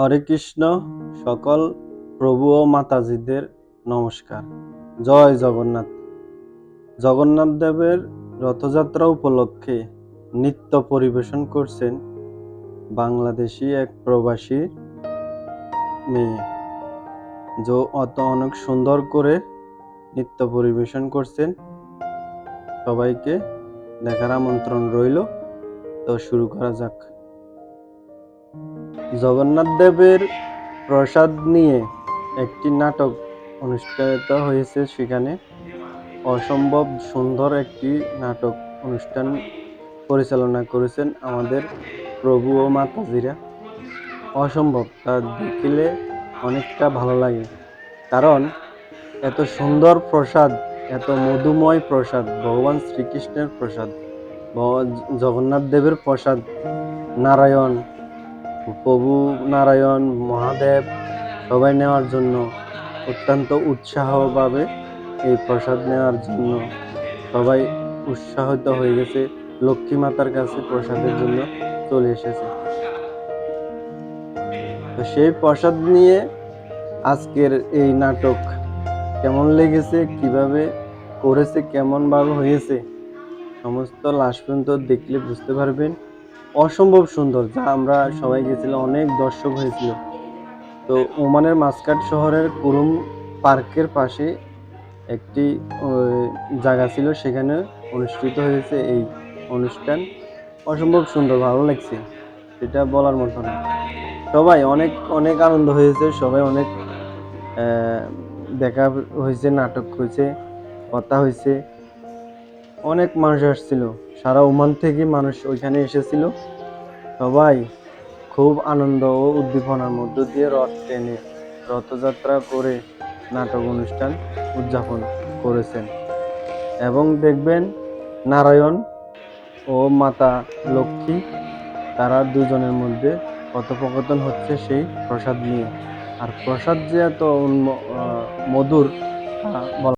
হরে কৃষ্ণ, সকল প্রভু ও মাতাজিদের নমস্কার। জয় জগন্নাথ। জগন্নাথ দেবের রথযাত্রা উপলক্ষে নৃত্য পরিবেশন করছেন বাংলাদেশি এক প্রবাসী মেয়ে। যে অত অনেক সুন্দর করে নৃত্য পরিবেশন করছেন। সবাইকে দেখার আমন্ত্রণ রইল। তো শুরু করা যাক। জগন্নাথ দেবের প্রসাদ নিয়ে একটি নাটক অনুষ্ঠিত হয়েছে সেখানে। অসম্ভব সুন্দর একটি নাটক অনুষ্ঠান পরিচালনা করেছেন আমাদের প্রভু ও মাতাজিরা। অসম্ভব, তা দেখলে অনেকটা ভালো লাগে। কারণ, এত সুন্দর প্রসাদ, এত মধুময় প্রসাদ, ভগবান শ্রীকৃষ্ণের প্রসাদ জগন্নাথ দেবের প্রসাদ, নারায়ণ প্রভু নারায়ণ মহাদেব সবাই নেওয়ার জন্য অত্যন্ত উৎসাহভাবে এই প্রসাদ নেওয়ার জন্য সবাই উৎসাহিত হয়ে গেছে। লক্ষ্মী মাতার কাছে প্রসাদের জন্য চলে এসেছে। তো সেই প্রসাদ নিয়ে আজকের এই নাটক কেমন লেগেছে, কীভাবে করেছে কেমন ভাবে হয়েছে, সমস্ত লাস্ট পর্যন্ত দেখলে বুঝতে পারবেন। অসম্ভব সুন্দর, যা আমরা সবাই গেছিলাম, অনেক দর্শক হয়েছিল। তো ওমানের মাসকাট শহরের কুরুম পার্কের পাশে একটি জায়গা ছিল, সেখানে অনুষ্ঠিত হয়েছে এই অনুষ্ঠান। অসম্ভব সুন্দর, ভালো লাগছে, সেটা বলার মতো না। সবাই অনেক অনেক আনন্দ হয়েছে, সবাই অনেক দেখা হয়েছে, নাটক হয়েছে, কথা হয়েছে। অনেক মানুষ আসছিল। সারা ওমান থেকে মানুষ ওইখানে এসেছিল। সবাই খুব আনন্দ ও উদ্দীপনার মধ্য দিয়ে রথ টেনে রথযাত্রা করে নাটক অনুষ্ঠান উদযাপন করেছেন। এবং দেখবেন নারায়ণ ও মাতা লক্ষ্মী, তারা দুজনের মধ্যে কথোপকথন হচ্ছে সেই প্রসাদ নিয়ে। আর প্রসাদ যে এত মধুর বলা